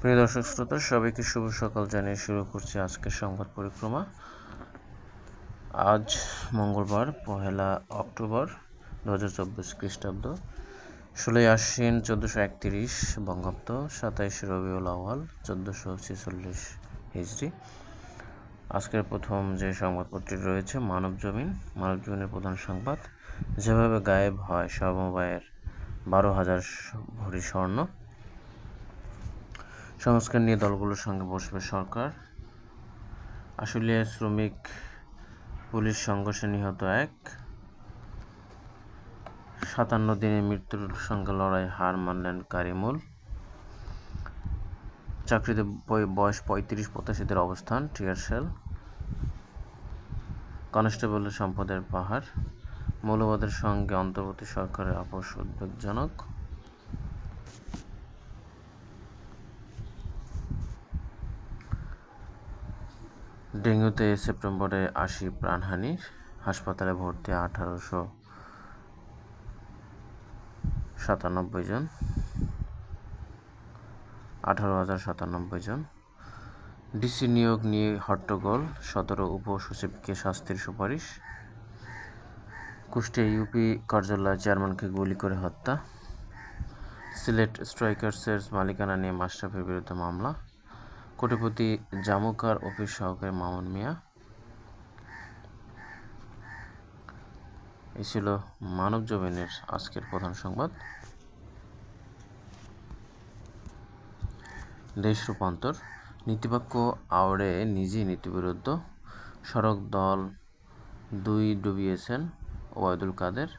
প্রিয় দর্শক শ্রোতা, সবাইকে শুভ সকাল জানিয়ে শুরু করছি আজকের সংবাদ পরিক্রমা। আজ মঙ্গলবার, পহেলা অক্টোবর দু হাজার চব্বিশ খ্রিস্টাব্দ। ষোলোই আশ্বিন, চোদ্দোশো একত্রিশ বঙ্গাব্দ, সাতাইশ রবিউল আওয়াল চোদ্দোশো ছেচল্লিশ হিজড়ি। আজকের প্রথম যে সংবাদপত্রটি রয়েছে, মানব জমিন, মানব জমিনের প্রধান সংবাদ। যেভাবে গায়েব হয় সমবায়ের বারো হাজার ভরি স্বর্ণ সংস্কার নিয়ে দলগুলোর সঙ্গে বসবে সরকার। আশুলিয়ায় শ্রমিক, পুলিশ সংঘর্ষে নিহত এক। সাতান্ন দিনে মৃত্যুর সঙ্গে লড়াই হার মানলেন কারিমুল। চাকরিতে বয়স পঁয়ত্রিশ, পঁচাশিদের অবস্থান টিয়ারশেল কনস্টেবলের সম্পদের পাহাড়। মৌলবাদের সঙ্গে অন্তর্বর্তী সরকারের আপোষ উদ্বেগজনক। ডেঙ্গুতে সেপ্টেম্বরে আশি প্রাণহানি হাসপাতালে ভর্তি আঠারোশো সাতানব্বই জন, আঠারো হাজার সাতানব্বই জন। ডিসি নিয়োগ নিয়ে হট্টগোল, সতেরো উপসচিবকে শাস্তির সুপারিশ। কুষ্টিয়া ইউপি কার্যালয় চেয়ারম্যানকে গুলি করে হত্যা। সিলেট স্ট্রাইকার্সের মালিকানা নিয়ে মাশরাফির বিরুদ্ধে মামলা। কোটিপতি জামুকার অফিস সহকারী মামুন মিয়া। এই ছিল মানব জমিনের আজকের প্রধান সংবাদ। দেশ রূপান্তর। নীতিবাক্য আওড়ে নিজেই নীতিবিরুদ্ধ। সড়ক দল দুই ডুবিয়েছেন ওবায়দুল কাদের।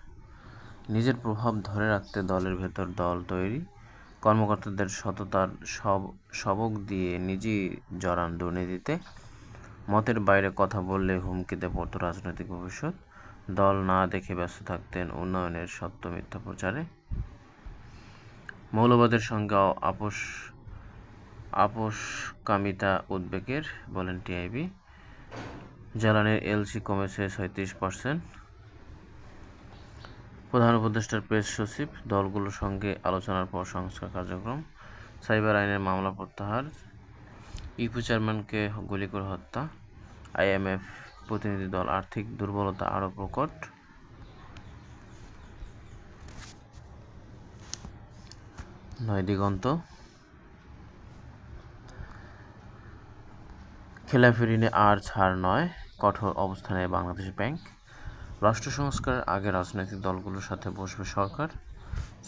নিজের প্রভাব ধরে রাখতে দলের ভেতর দল তৈরি। কর্মকর্তাদের সততার সব সবক দিয়ে নিজেই জড়ান দুর্নীতিতে। মতের বাইরে কথা বললে হুমকিতে পড়ত রাজনৈতিক ভবিষ্যৎ। দল না দেখে ব্যস্ত থাকতেন উন্নয়নের সত্য মিথ্যা প্রচারে। মৌলবাদের সঙ্গে আপোষ, আপোষকামিতা উদ্বেগের, বলেন টিআইবি। জ্বালানির এলসি কমেছে ছয়ত্রিশ পার্সেন্ট। প্রধান উপদেষ্টার প্রেস সচিব, দলগুলোর সঙ্গে আলোচনার পর সংস্কার কার্যক্রম, সাইবার আইনের মামলা প্রত্যাহার ইউপি চেয়ারম্যানকে গুলি করে হত্যা, আইএমএফ প্রতিনিধি দল আর্থিক দুর্বলতা আরও প্রকট। নয় দিগন্ত। খেলাফি ঋণে আর ছাড় নয়, কঠোর অবস্থানে বাংলাদেশ ব্যাংক। রাষ্ট্র সংস্কারের আগে রাজনৈতিক দলগুলোর সাথে বসবে সরকার।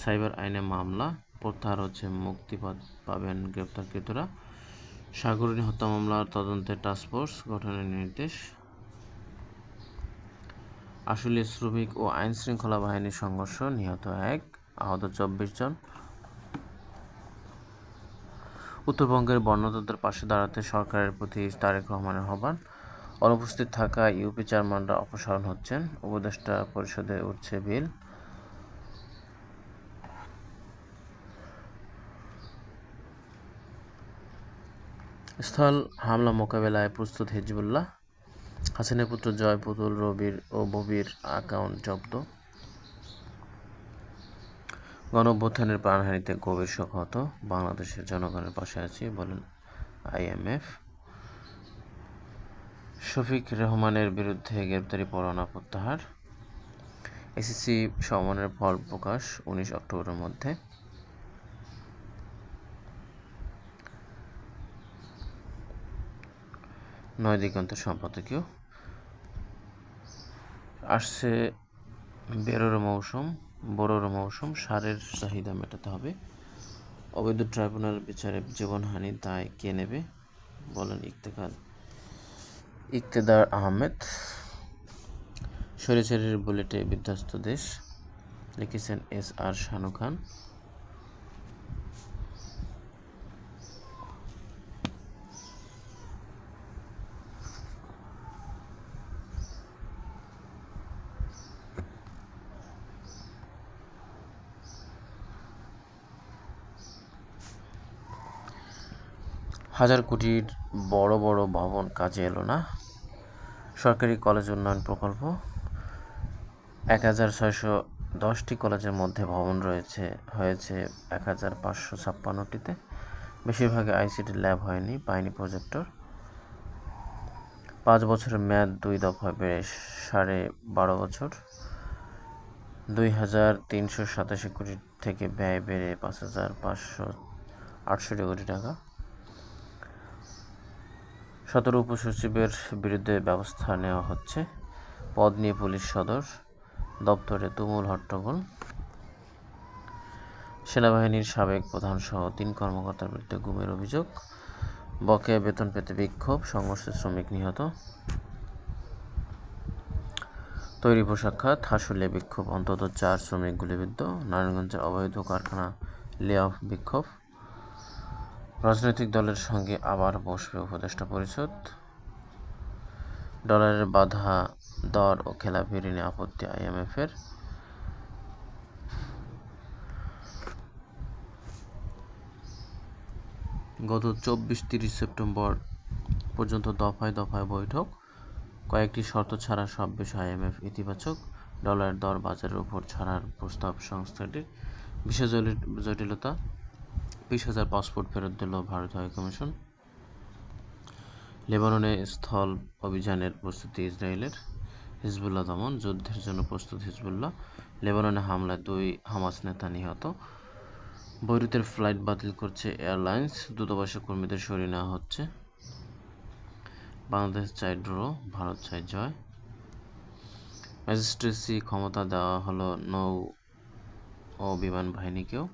সাইবার আইনে মামলা, প্রত্যাহার হচ্ছে মুক্তি পাবেন গ্রেপ্তারকৃতরা। সাগরিনী হত্যা মামলার তদন্তে টাস্কফোর্স গঠনের নির্দেশ। আসলে শ্রমিক ও আইন শৃঙ্খলা বাহিনীর সংঘর্ষ, নিহত এক, আহত চব্বিশ জন। উত্তরবঙ্গের বর্ণতাদের পাশে দাঁড়াতে সরকারের প্রতি তারেক রহমানের আহ্বান। অনুপস্থিত থাকা ইউপি চেয়ারম্যানরা অপসারণ হচ্ছেন। উপদেষ্টা পরিষদে উঠছে বিল। স্থল হামলা মোকাবেলায় প্রস্তুত হিজবুল্লাহ, হাসিনের পুত্র জয় পুতুল, রবির ও ববির অ্যাকাউন্ট জব্দ। গণঅভ্যুত্থানের প্রাণহানিতে গভীর শোক হতো বাংলাদেশের জনগণের পাশে আছি, বলেন আইএমএফ শফিক রহমানের বিরুদ্ধে গ্রেপ্তারি পরোয়ানা প্রত্যাহার। এসিসি সমনের ফল প্রকাশ উনিশ অক্টোবরের মধ্যে। নয় দিগন্ত সম্পাদকীয়। আসছে বেরোর মৌসুম বড়োর মৌসুম, সারের চাহিদা মেটাতে হবে। অবৈধ ট্রাইব্যুনাল বিচারে জীবনহানি দায় কে নেবে বলেন ইফতেখার ইকতেদার আহমেদ সরেছারের বুলেটে বিধ্বস্ত দেশ লিখেছেন এস আর শানু খান। হাজার কোটির বড় বড় ভবন কাজে এলো না। সরকারি কলেজ উন্নয়ন প্রকল্প। এক হাজার ছয়শো দশটি কলেজের মধ্যে ভবন রয়েছে, হয়েছে এক হাজার পাঁচশো ছাপ্পান্নটিতে। বেশিরভাগে আইসিটি ল্যাব হয়নি, পায়নি প্রজেক্টর। পাঁচ বছরের মেয়াদ দুই দফায় বেড়ে সাড়ে বারো বছর। দুই হাজার তিনশো সাতাশি কোটি থেকে ব্যয় বেড়ে পাঁচ হাজার পাঁচশো আটষট্টি কোটি টাকা। সতেরো উপসচিবের বিরুদ্ধে ব্যবস্থা নেওয়া হচ্ছে। পদ নিয়ে পুলিশ সদর দপ্তরে তুমুল হট্টগোল। সেনাবাহিনীর সাবেক প্রধানসহ তিন কর্মকর্তার বিরুদ্ধে গুমের অভিযোগ। বকেয়া বেতন পেতে বিক্ষোভ, সংঘর্ষে শ্রমিক নিহত। তৈরি পোশাক খাত হাসুলে বিক্ষোভ, অন্তত চার শ্রমিক গুলিবিদ্ধ। নারায়ণগঞ্জের অবৈধ কারখানা লে অফ বিক্ষোভ। রাজনৈতিক দলের সঙ্গে আবার বসবে উপদেষ্টা পরিষদ। ডলারের বাধা, দর ও খেলাপি ঋণে আপত্তি আইএমএফের। গত চব্বিশ তিরিশ সেপ্টেম্বর পর্যন্ত দফায় দফায় বৈঠক। কয়েকটি শর্ত ছাড়া সব বিষয়ে আইএমএফ ইতিবাচক। ডলারের দর বাজারের উপর ছাড়ার প্রস্তাব সংস্থাটির বিশেষ জটিলতা। বিশ হাজার পাসপোর্ট ফেরত দিল ভারত হাইকমিশন লেবাননে স্থল অভিযানের প্রস্তুতি ইসরায়েলের। হিজবুল্লাহ দমন, যুদ্ধের জন্য প্রস্তুত হিজবুল্লাহ। লেবাননে হামলায় দুই হামাস নেতা নিহত। বৈরুতের ফ্লাইট বাতিল করছে এয়ারলাইন্স। দূতাবাসের কর্মীদের সরিয়ে নেওয়া হচ্ছে। বাংলাদেশ চায় ড্র, ভারত চাই জয়। ম্যাজিস্ট্রেসি ক্ষমতা দেওয়া হলো নৌ ও বিমান বাহিনীকেও।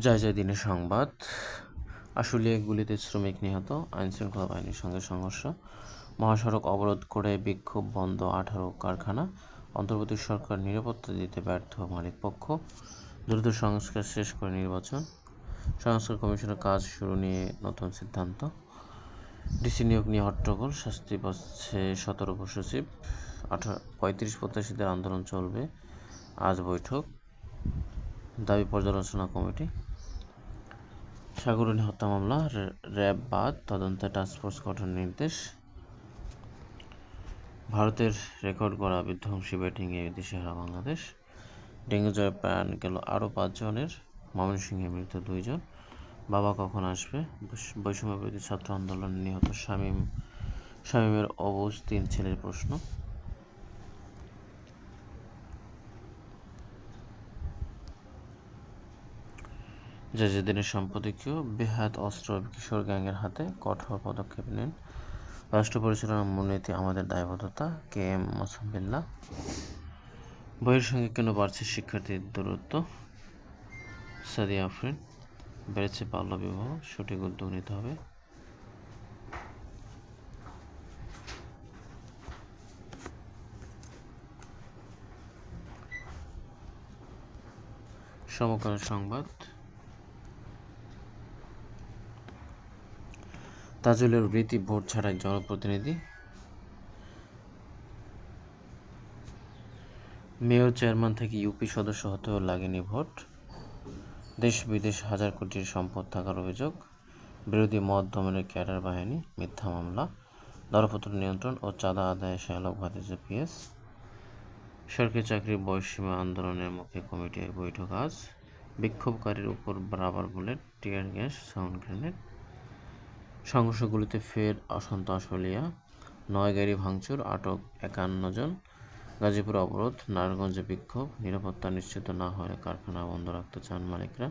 জয় জয় দিনের সংবাদ। আশুলিয়ায় গুলিতে শ্রমিক নিহত, আইনশৃঙ্খলা বাহিনীর সঙ্গে সংঘর্ষ। মহাসড়ক অবরোধ করে বিক্ষোভ বন্ধ আঠারো কারখানা। অন্তর্বর্তী সরকার নিরাপত্তা দিতে ব্যর্থ মালিকপক্ষ দ্রুত সংস্কার শেষ করে নির্বাচন। সংস্কার কমিশনের কাজ শুরু নিয়ে নতুন সিদ্ধান্ত। ডিসি নিয়োগ নিয়ে হট্টগোল, শাস্তি পাচ্ছে সতেরো উপসচিব আঠারো, পঁয়ত্রিশ প্রত্যাশীদের আন্দোলন চলবে। আজ বৈঠক। দাবি পর্যালোচনা কমিটি। সাগরণী হত্যা মামলা র্যাব বাদ, তদন্তে টাস্কফোর্স গঠনের নির্দেশ। ভারতের রেকর্ড করা বিধ্বংসী ব্যাটিংয়ে দিশেহারা বাংলাদেশ। ডেঙ্গু জ্বরে প্রাণ গেল আরও পাঁচজনের, ময়মনসিংহে মৃত দুইজন। বাবা কখন আসবে? বৈষম্য বিরোধী ছাত্র আন্দোলনে নিহত শামীম, শামীমের অবুজ তিন ছেলের প্রশ্ন। জাজিদিনের সম্পাদকীয় বেহাত, অস্ত্র কিশোর গ্যাংয়ের হাতে কঠোর পদক্ষেপ নেন। রাষ্ট্র পরিচালনার মূলনীতি আমাদের দায়বদ্ধতা। কে এম মোসাম্বিল্লা বইয়ের সঙ্গে কেন বাড়ছে শিক্ষার্থীর দূরত্ব? সাদিয়া আফরিন, বেড়েছে বাল্যবিবাহ সঠিক উদ্যোগ নিতে হবে। সমকালীন সংবাদ। তাজুলের রীতি ভোট ছাড়াই জনপ্রতিনিধি। মেয়র, চেয়ারম্যান থেকে ইউপি সদস্য হতেও লাগেনি ভোট। দেশ বিদেশ হাজার কোটির সম্পদ থাকার অভিযোগ। বিরোধী মত দমনের ক্যাডার বাহিনী, মিথ্যা মামলা দরপত্র নিয়ন্ত্রণ ও চাঁদা আদায়ে শ্যালক ভাতিজা পিএস সরকারি চাকরি বয়সীমা আন্দোলনের মুখে কমিটির বৈঠক আজ। বিক্ষোভকারীর উপর rubber bullet tear gas, sound grenade. সংঘর্ষগুলিতে ফের অসন্তোষ হলিয়া নয় গাড়ি ভাঙচুর, আটক একান্ন জন। গাজীপুর অবরোধ, নারায়ণগঞ্জে বিক্ষোভ, নিরাপত্তা নিশ্চিত না হলে কারখানা বন্ধ রাখতে চান মালিকরা।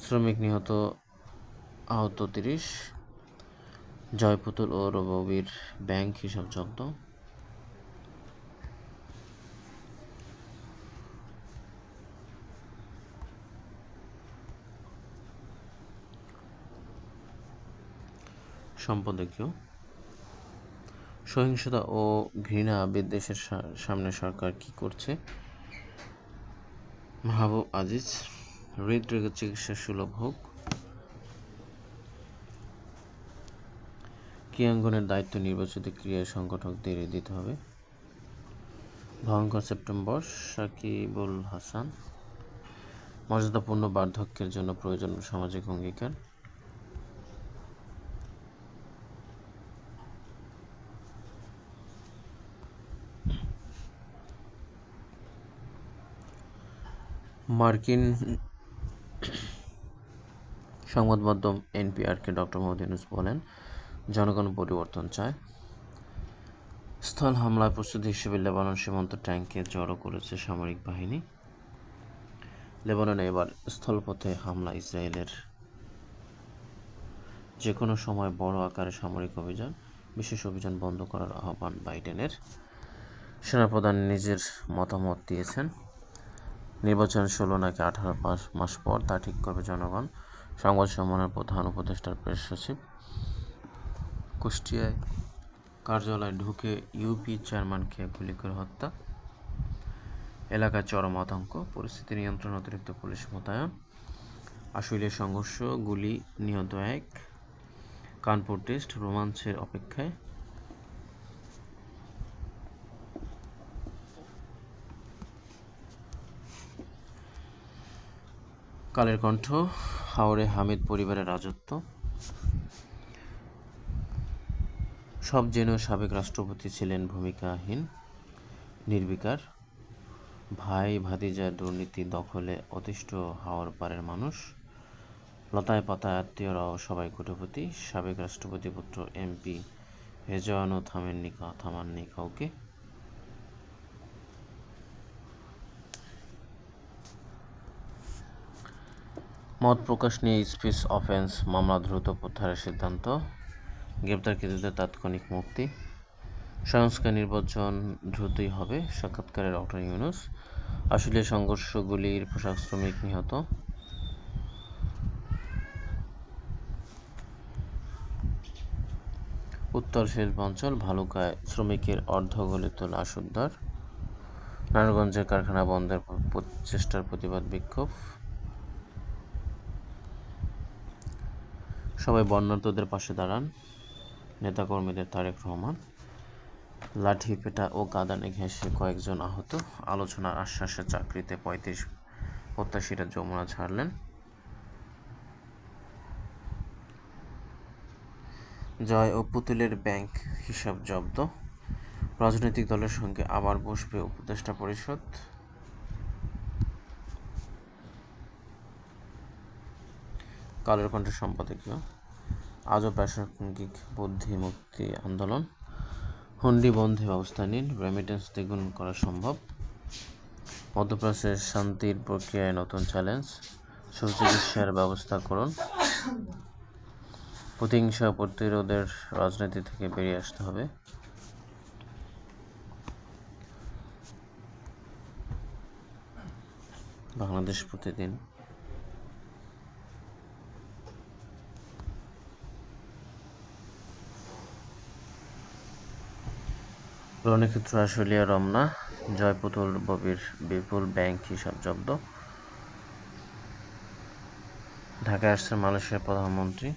শ্রমিক নিহত, আহত তিরিশ। জয়পুতুল ও রবির ব্যাংক হিসাব জব্দ। সম্পাদকীয়। সহিংসতা ও ঘৃণা বিদ্বেষের সামনে সরকার কি করছে? মাহবুব আজিজ হৃদরোগের চিকিৎসা সুলভ হোক। ক্রিয়াঙ্গনের দায়িত্ব নির্বাচিত ক্রিয়া সংগঠকদের দিতে হবে। ভয়ঙ্কর সেপ্টেম্বর, সাকিবুল হাসান। মর্যাদাপূর্ণ বার্ধক্যের জন্য প্রয়োজন সামাজিক অঙ্গীকার। মার্কিন সংবাদ মাধ্যম এনপিআরকে ডক্টর মোহাম্মদ ইউনুস বলেন, জনগণ পরিবর্তন চায়। স্থল হামলায় প্রস্তুতি হিসেবে লেবানন সীমান্ত ট্যাঙ্কে জড়ো করেছে সামরিক বাহিনী। লেবাননে এবার স্থলপথে হামলা, ইসরায়েলের যে কোনো সময় বড় আকারে সামরিক অভিযান, বিশেষ অভিযান বন্ধ করার আহ্বান বাইডেনের। সেনাপ্রধান নিজের মতামত দিয়েছেন। নির্বাচন ষোলো নাকি আঠারো পাঁচ মাস পর তা ঠিক করবে জনগণ। সংবাদ সম্মেলনের প্রধান উপদেষ্টার প্রেস সচিব। কুষ্টিয়ায় কার্যালয়ে ঢুকে ইউপি চেয়ারম্যানকে গুলি করে হত্যা। এলাকায় চরম আতঙ্ক, পরিস্থিতি নিয়ন্ত্রণ অতিরিক্ত পুলিশ মোতায়েন। আশুলিয়া সংঘর্ষ, গুলি নিহত এক। কানপুর টেস্ট, রোমাঞ্চের অপেক্ষায় কালের কণ্ঠ হাওড়ে হামিদ পরিবারের রাজত্ব। সব জেনেও সাবেক রাষ্ট্রপতি ছিলেন ভূমিকাহীন, নির্বিকার। ভাই ভাতিজার দুর্নীতি, দখলে, অতিষ্ঠ হাওয়ার পারের মানুষ। লতায় পাতায় আত্মীয়রাও সবাই কোটিপতি। সাবেক রাষ্ট্রপতি পুত্র এমপি রেজওয়ানও থামেননি থামাননি কাউকে। মত প্রকাশ নিয়ে স্পিচ অফেন্স মামলা দ্রুত প্রত্যাহারের সিদ্ধান্ত। গ্রেপ্তারকৃতদের তাৎক্ষণিক মুক্তি। সংস্কার নির্বাচন দ্রুতই হবে সাক্ষাৎকারে ডক্টর ইউনুস। আসলে সংঘর্ষগুলির পোশাক শ্রমিক নিহত। উত্তর শিল্পাঞ্চল ভালুকায় শ্রমিকের অর্ধগলিত লাশ উদ্ধার। নারায়ণগঞ্জের কারখানা বন্ধের চেষ্টার প্রতিবাদ বিক্ষোভ। সবাই বর্ণাঢ্যদের পাশে দাঁড়ান, নেতাকর্মীদের তারেক রহমান, লাঠি পেটা ও কাঁদানে ঘেঁষে কয়েকজন আহত। আলোচনার আশ্বাসে চাকরিতে পঁয়ত্রিশ প্রত্যাশীরা যমুনা ছাড়লেন। জয় ও পুতুলের ব্যাংক হিসাব জব্দ। রাজনৈতিক দলের সঙ্গে আবার বসবে উপদেষ্টা পরিষদ। কালের কণ্ঠের সম্পাদকীয়। আজও প্রাসঙ্গিক বুদ্ধি মুক্তি আন্দোলন। হুন্ডি বন্ধে ব্যবস্থা নিন রেমিটেন্স দ্বিগুণ করা সম্ভব। মধ্যপ্রাচ্যের শান্তির প্রক্রিয়ায় নতুন চ্যালেঞ্জ সুচিকিৎসার ব্যবস্থা করুন। প্রতিহিংসা প্রতিরোধের রাজনীতি থেকে বেরিয়ে আসতে হবে। বাংলাদেশ প্রতিদিন রণক্ষেত্র আশুলিয়া রমনা, জয়পুতুল ববির বিপুল ব্যাংক হিসাব জব্দ। ঢাকায় আসছেন মালয়েশিয়ার প্রধানমন্ত্রী।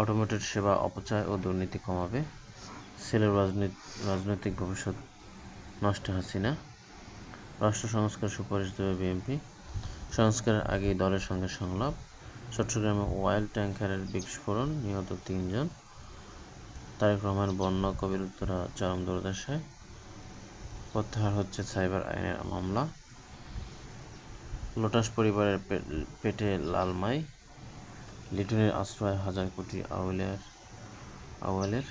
অটোমেটেড সেবা অপচয় ও দুর্নীতি কমাবে। ছেলের রাজনৈতিক ভবিষ্যৎ নষ্ট হাসিনা রাষ্ট্র সংস্কার সুপারিশ দেবে বিএনপি। সংস্কারের আগেই দলের সঙ্গে সংলাপ। চট্টগ্রামে ওয়াইল্ড ট্যাঙ্কারের বিস্ফোরণ, নিহত তিনজন। তারেক রহমান বন্যা কবির উত্তরা চরম দুর্দশায় প্রত্যাহার হচ্ছে সাইবার আইনের মামলা। লোটাস পরিবারের পেটে লালমাই লিটনের আশ্রয় হাজার কোটি আউলের আউয়ালের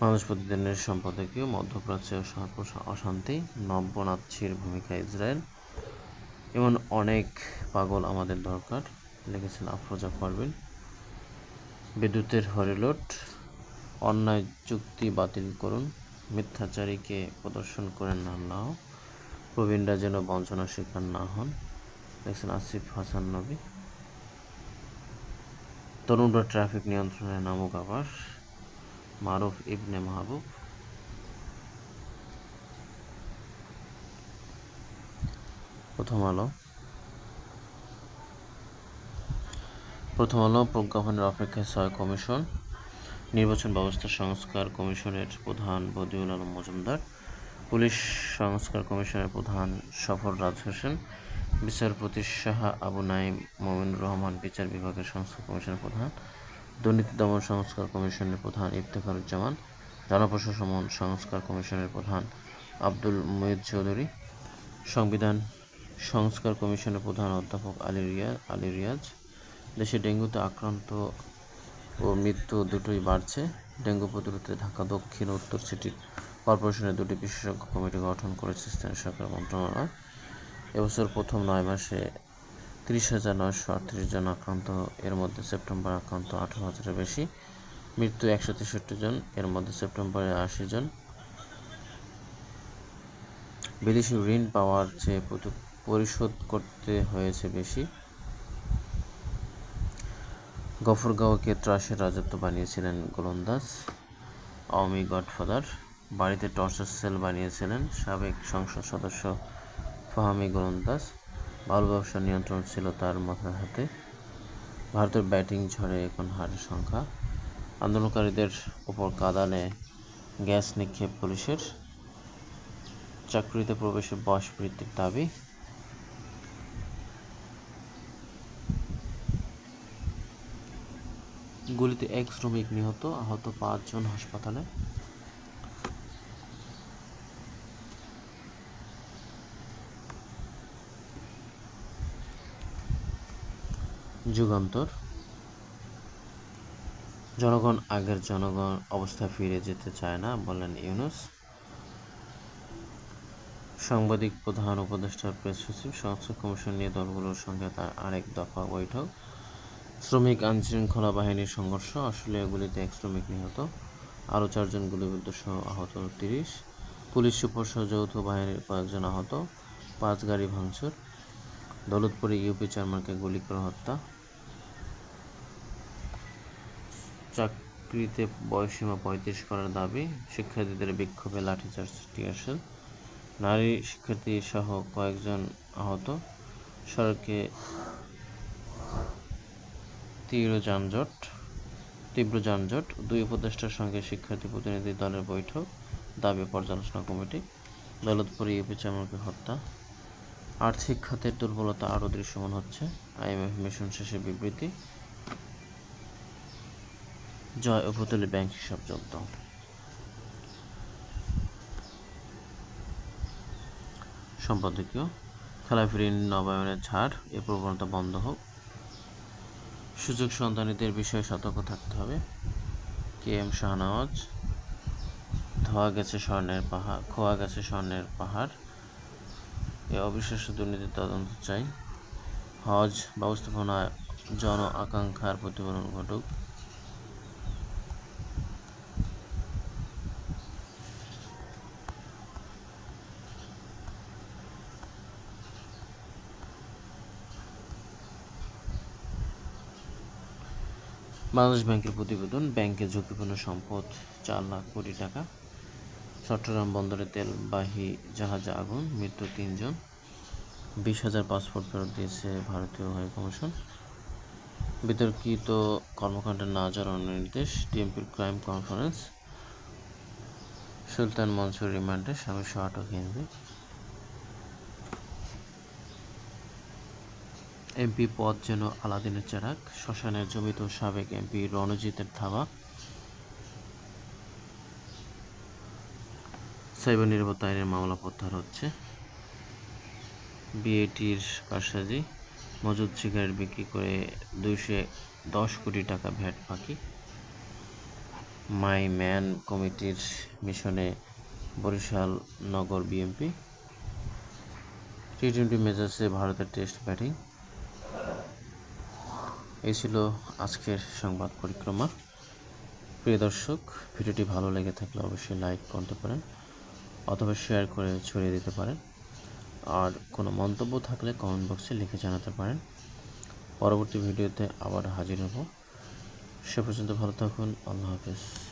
মানুষ প্রতিদিনের সম্পাদকীয় মধ্যপ্রাচ্যে অশান্তি নব্যনাথছির ভূমিকা ইসরায়েল। এমন অনেক পাগল আমাদের দরকার। লিখেছেন আফরোজা পারভিন বিদ্যুতের হরিলোট, অন্যায় চুক্তি বাতিল করুন, মিথ্যাচারীকে প্রদর্শন করেন না নাও, প্রবীণরা যেন বঞ্চনার শিকার না হন দেখছেন আসিফ হাসান নবী। তরুণরা ট্রাফিক নিয়ন্ত্রণে নামুক আবার, মারুফ ইবনে মাহবুব। প্রথম আলো। প্রথম আলো, প্রজ্ঞাপনের অপেক্ষায় ছয় কমিশন। নির্বাচন ব্যবস্থা সংস্কার কমিশনের প্রধান বদিউল আলম মজুমদার। পুলিশ সংস্কার কমিশনের প্রধান সফর রাজ হোসেন। বিচারপতি শাহ আবু নাইম মমিনুর রহমান বিচার বিভাগের সংস্কার কমিশনের প্রধান। দুর্নীতি দমন সংস্কার কমিশনের প্রধান ইফতেখারুজ্জামান। জনপ্রশাসন সংস্কার কমিশনের প্রধান আব্দুল মুহিত চৌধুরী। সংবিধান সংস্কার কমিশনের প্রধান অধ্যাপক আলী রিয়াজ আলী রিয়াজ, দেশে ডেঙ্গুতে আক্রান্ত ও মৃত্যু দুটোই বাড়ছে। ডেঙ্গু প্রতিরোধে ঢাকা, দক্ষিণ উত্তর সিটি কর্পোরেশনের দুটি বিশেষজ্ঞ কমিটি গঠন করেছে স্থানীয় সরকার মন্ত্রণালয়। এবছর প্রথম নয় মাসে তিরিশ হাজার নয়শো আটত্রিশ জন আক্রান্ত, এর মধ্যে সেপ্টেম্বর আক্রান্ত আঠারো হাজারের বেশি, মৃত্যু একশো তেষট্টি জন, এর মধ্যে সেপ্টেম্বরে আশি জন। বিদেশি ঋণ পাওয়ার চেয়ে পরিশোধ করতে হয়েছে বেশি। গফরগাঁওকে ত্রাসের রাজত্ব বানিয়েছিলেন গোলন্দাজ। আওয়ামী গডফাদার। বাড়িতে টর্চার সেল বানিয়েছিলেন সাবেক সংসদ সদস্য ফাহামি গোলন্দাজ। বালু ব্যবসা নিয়ন্ত্রণ ছিল তার মাথার হাতে। ভারতের ব্যাটিং ঝড়ে এখন হারের সংখ্যা। আন্দোলনকারীদের ওপর কাদানে গ্যাস নিক্ষেপ পুলিশের। চাকরিতে প্রবেশে বয়স বৃদ্ধির দাবি। গুলিতে এক শ্রমিক নিহত আহত পাঁচজন হাসপাতালে। যুগান্তর। জনগণ আগের জনগণ অবস্থায় ফিরে যেতে চায় না, বললেন ইউনুস। সাংবাদিক প্রধান, উপদেষ্টা, প্রেস সচিব সংস্কার কমিশন নিয়ে দলগুলোর সঙ্গে তার আরেক দফা বৈঠক। শ্রমিক আইনশৃঙ্খলা বাহিনীর সংঘর্ষ আশুলিয়া গুলিতে এক শ্রমিক নিহত। আরও চারজন গুলিবিদ্ধ সহ আহত তিরিশ। পুলিশ সুপার সহ যৌথ বাহিনীর কয়েকজন আহত। পাঁচ গাড়ি ভাঙচুর। দৌলতপুরে ইউপি চেয়ারম্যানকে গুলি করে হত্যা। চাকরিতে বয়সীমা পঁয়ত্রিশ করার দাবি। শিক্ষার্থীদের বিক্ষোভে লাঠিচার্জ, টিয়ারশেল। নারী শিক্ষার্থী সহ কয়েকজন আহত। সড়কে তীব্র যানজট তীব্র যানজট, দুই উপদেষ্টার সঙ্গে শিক্ষার্থী প্রতিনিধি দলের বৈঠক, দাবি পর্যালোচনা কমিটি, দৌলতপুর ইউপি চেয়ারম্যানকে হত্যা, আর্থিক খাতের দুর্বলতা আরও দৃশ্যমান হচ্ছে, আইএমএফ মিশন শেষে বিবৃতি, জয় উপতলে ব্যাংক হিসাব জব্দ। সম্পাদকীয় ঋণ নবায়নের ছাড়, এ প্রবণতা বন্ধ হোক। সুযোগ সন্ধানীদের বিষয়ে সতর্ক থাকতে হবে। কে এম শাহনওয়াজ, ধোয়া গেছে স্বর্ণের পাহাড়, খোয়া গেছে স্বর্ণের পাহাড়। এ অবিশ্বাস্য দুর্নীতির তদন্ত চাই। হজ, ব্যবস্থাপনা, জন আকাঙ্ক্ষার প্রতিফলন ঘটুক। বাংলাদেশ ব্যাংকের প্রতিবেদন ব্যাংকে ঝুঁকিপূর্ণ সম্পদ চার লাখ কোটি টাকা। চট্টগ্রাম বন্দরে তেলবাহী জাহাজে আগুন, মৃত্যু তিনজন। বিশ হাজার পাসপোর্ট ফেরত দিয়েছে ভারতীয় হাই কমিশন। বিতর্কিত কর্মকাণ্ডে না জানানোর নির্দেশ ডিএমপির ক্রাইম কনফারেন্স। সুলতান মনসুর রিমান্ডে স্বামী আটক হিন্দি। এমপি পদ যেন আলাদিনের চেরাগ, শ্মশানের জমিত সাবেক এমপি রণজিতের ধাবা। সাইবার নিরাপত্তা আইনের মামলা প্রত্যাহার হচ্ছে। বিএটির কারসাজি, মজুদ সিগারেট বিক্রি করে দুইশো দশ কোটি টাকা ভ্যাট ফাঁকি মাই ম্যান কমিটির মিশনে বরিশাল নগর বিএমপি। টি টোয়েন্টি মেজাজে ভারতের টেস্ট ব্যাটিং। এই ছিল আজকের সংবাদ পরিক্রমা। প্রিয় দর্শক, ভিডিওটি ভালো লেগে থাকলে অবশ্যই লাইক করতে পারেন অথবা শেয়ার করে ছড়িয়ে দিতে পারেন। আর কোনো মন্তব্য থাকলে কমেন্ট বক্সে লিখে জানাতে পারেন। পরবর্তী ভিডিওতে আবার হাজির হব। সে পর্যন্ত ভালো থাকুন। আল্লাহ হাফেজ।